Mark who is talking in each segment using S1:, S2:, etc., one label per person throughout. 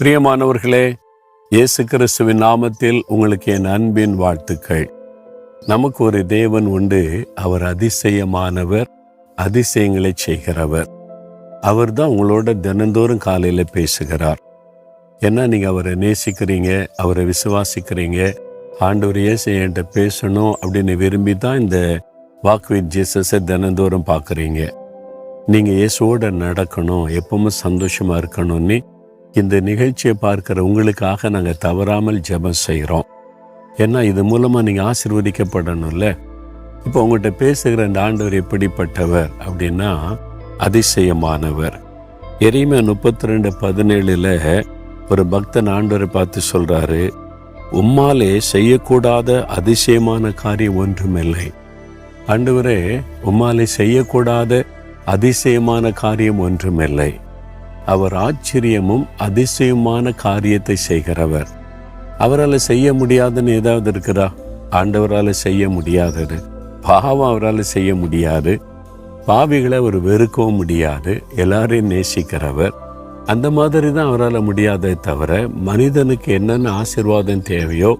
S1: பிரியமானவர்களே இயேசு கிறிஸ்துவின் நாமத்தில் உங்களுக்கு என் அன்பின் வாழ்த்துக்கள். நமக்கு ஒரு தேவன் உண்டு. அவர் அதிசயமானவர் அதிசயங்களை செய்கிறவர். அவர் தான் உங்களோட தினந்தோறும் காலையில் பேசுகிறார். ஏன்னா நீங்கள் அவரை நேசிக்கிறீங்க அவரை விசுவாசிக்கிறீங்க. ஆண்டவர் இயேசு என்கிட்ட பேசணும் அப்படின்னு விரும்பி தான் இந்த வாக் வித் ஜீசஸை தினந்தோறும் பார்க்குறீங்க. நீங்கள் இயேசுவோட நடக்கணும் எப்பவும் சந்தோஷமாக இருக்கணும்னு இந்த நிகழ்ச்சியை பார்க்குற உங்களுக்காக நாங்கள் தவறாமல் ஜெபம் செய்கிறோம் ஏன்னா இது மூலமாக நீங்கள் ஆசிர்வதிக்கப்படணும்ல. இப்போ உங்கள்கிட்ட பேசுகிற இந்த ஆண்டவர் எப்படிப்பட்டவர் அப்படின்னா அதிசயமானவர். எரிமை முப்பத்தி ரெண்டு பதினேழில் ஒரு பக்தன் ஆண்டவரை பார்த்து சொல்கிறாரு உம்மாலே செய்யக்கூடாத அதிசயமான காரியம் ஒன்றுமில்லை. ஆண்டவரே உம்மாலே செய்யக்கூடாத அதிசயமான காரியம் ஒன்றுமில்லை. அவர் ஆச்சரியமும் அதிசயமான காரியத்தை செய்கிறவர். அவரால் செய்ய முடியாதுன்னு ஏதாவது இருக்கிறா ஆண்டவரால் செய்ய முடியாதது. பாவம் அவரால் செய்ய முடியாது. பாவிகளை அவர் வெறுக்கவும் முடியாது. எல்லாரையும் நேசிக்கிறவர். அந்த மாதிரி தான் அவரால் முடியாதே தவிர மனிதனுக்கு என்னென்ன ஆசிர்வாதம் தேவையோ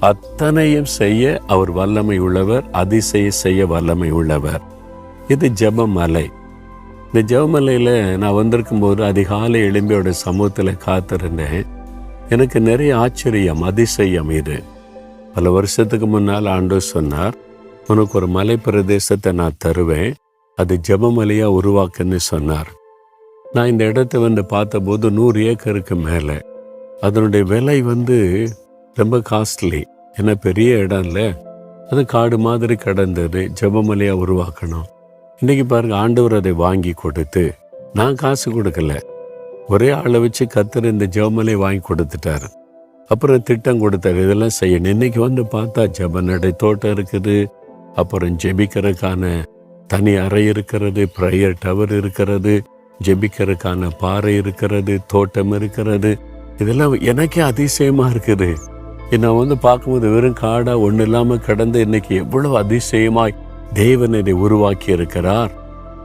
S1: அத்தனையும் செய்ய அவர் வல்லமை உள்ளவர் அதிசய செய்ய வல்லமை உள்ளவர் இது ஜெபமலை. இந்த ஜெபமலையில் நான் வந்திருக்கும்போது அதிகாலை எலும்பியோட சமூகத்தில் காத்திருந்தேன். எனக்கு நிறைய ஆச்சரியம் அதிசயம் இது. பல வருஷத்துக்கு முன்னால் ஆண்டு சொன்னார் உனக்கு ஒரு மலை பிரதேசத்தை நான் தருவேன் அது ஜெபமலையா உருவாக்குன்னு சொன்னார். நான் இந்த இடத்த வந்து பார்த்தபோது நூறு ஏக்கருக்கு மேலே. அதனுடைய விலை வந்து ரொம்ப காஸ்ட்லி. ஏன்னா பெரிய இடம் இல்லை. அது காடு மாதிரி கிடந்தது ஜெபமலையாக உருவாக்கணும். இன்னைக்கு பாருங்க ஆண்டவர் அதை வாங்கி கொடுத்து நான் காசு கொடுக்கல. ஒரே ஆளை வச்சு கத்தர் இந்த ஜெபமலை வாங்கி கொடுத்துட்டாரு. அப்புறம் திட்டம் கொடுத்தாரு இதெல்லாம் செய்யணும். இன்னைக்கு வந்து பார்த்தா ஜப நடை தோட்டம் இருக்குது. அப்புறம் ஜெபிக்கிறதுக்கான தனி அறை இருக்கிறது ப்ரையர் டவர் இருக்கிறது ஜெபிக்கிறதுக்கான பாறை இருக்கிறது தோட்டம் இருக்கிறது. இதெல்லாம் எனக்கே அதிசயமா இருக்குது. நான் வந்து பார்க்கும்போது வெறும் காடாக ஒன்றும் இல்லாமல் கிடந்து இன்னைக்கு எவ்வளவு அதிசயமாய் தேவன் இதை உருவாக்கி இருக்கிறார்.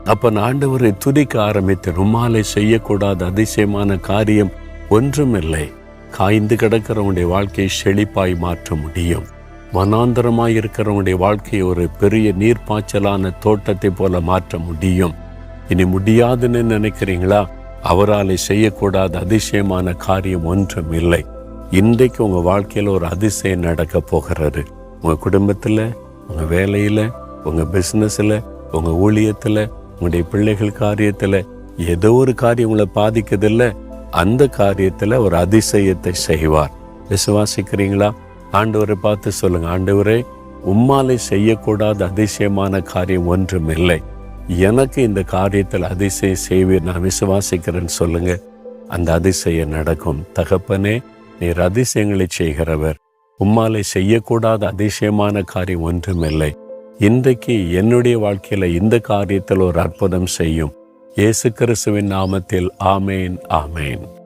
S1: அப்ப நான் ஆண்டவரை துதிக்க ஆரம்பித்து உம்மாலை செய்யக்கூடாத அதிசயமான காரியம் ஒன்றுமில்லை. காய்ந்து கிடக்கிறவனுடைய வாழ்க்கையை செழிப்பாய் மாற்ற முடியும். வனாந்தரமாய் இருக்கிறவனுடைய வாழ்க்கையை ஒரு பெரிய நீர்ப்பாய்ச்சலான தோட்டத்தை போல மாற்ற முடியும். இனி முடியாதுன்னு நினைக்கிறீங்களா? அவரால் செய்யக்கூடாத அதிசயமான காரியம் ஒன்றும் இல்லை இன்றைக்கு உங்க வாழ்க்கையில ஒரு அதிசயம் நடக்க போகிறது. உங்க குடும்பத்துல உங்க வேலையில உங்க பிசினஸ்ல உங்க ஊழியத்துல உங்களுடைய பிள்ளைகள் காரியத்துல ஏதோ ஒரு காரியம் உங்களை பாதிக்குதில்ல அந்த காரியத்துல ஒரு அதிசயத்தை செய்வார். விசுவாசிக்கிறீங்களா? ஆண்டவரை பார்த்து சொல்லுங்க. ஆண்டவரே உம்மாலை செய்யக்கூடாத அதிசயமான காரியம் ஒன்றும் இல்லை. எனக்கு இந்த காரியத்தில் அதிசயம் செய்வீர். நான் விசுவாசிக்கிறேன்னு சொல்லுங்க. அந்த அதிசயம் நடக்கும். தகப்பனே நீர் அதிசயங்களை செய்கிறவர். உம்மாலை செய்யக்கூடாத அதிசயமான காரியம் ஒன்றுமில்லை இன்றைக்கு என்னுடைய வாழ்க்கையில் இந்த காரியத்தில் ஒரு அற்புதம் செய்யும். இயேசு கிறிஸ்துவின் நாமத்தில் ஆமேன் ஆமேன்.